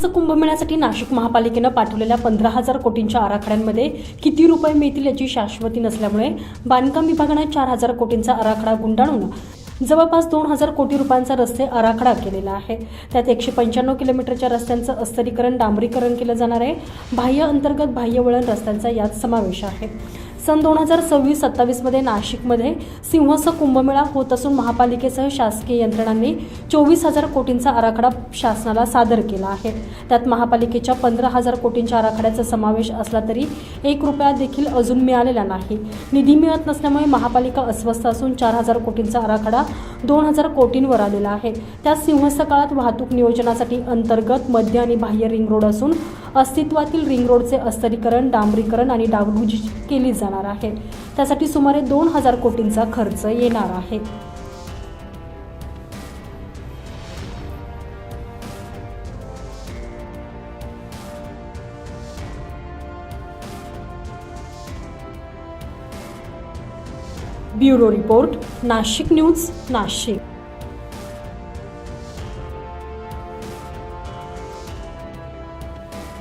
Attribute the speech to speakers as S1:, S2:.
S1: तसं कुंभमेळ्यासाठी नाशिक महापालिकेनं पाठवलेल्या पंधरा हजार कोटींच्या आराखड्यांमध्ये किती रुपये मिळतील याची शाश्वती नसल्यामुळे बांधकाम विभागानं चार हजार कोटींचा आराखडा गुंडाळून जवळपास दोन हजार कोटी रुपयांचा रस्ते आराखडा केलेला आहे. त्यात एकशे पंच्याण्णव किलोमीटरच्या रस्त्यांचं अस्तरीकरण डांबरीकरण केलं जाणार आहे. बाह्य अंतर्गत बाह्य वळण रस्त्यांचा यात समावेश आहे. सन दोन हजार सव्वीस सत्तावीसमध्ये नाशिकमध्ये सिंहस्थ कुंभमेळा होत असून महापालिकेसह शासकीय यंत्रणांनी चोवीस हजार कोटींचा आराखडा शासनाला सादर केला आहे. त्यात महापालिकेच्या पंधरा हजार कोटींच्या आराखड्याचा समावेश असला तरी एक रुपया देखील अजून मिळालेला नाही. निधी मिळत नसल्यामुळे महापालिका अस्वस्थ असून चार हजार कोटींचा आराखडा दोन हजार कोटींवर आलेला आहे. त्यात सिंहस्थ काळात वाहतूक नियोजनासाठी अंतर्गत मध्य आणि बाह्य रिंग रोड असून अस्तित्वातील रिंग रोडचे अस्तरीकरण डांबरीकरण आणि डागडुजी केली जाते जाणार आहे त्यासाठी सुमारे दोन हजार कोटींचा खर्च येणार आहे. Bureau report Nashik news Nashik.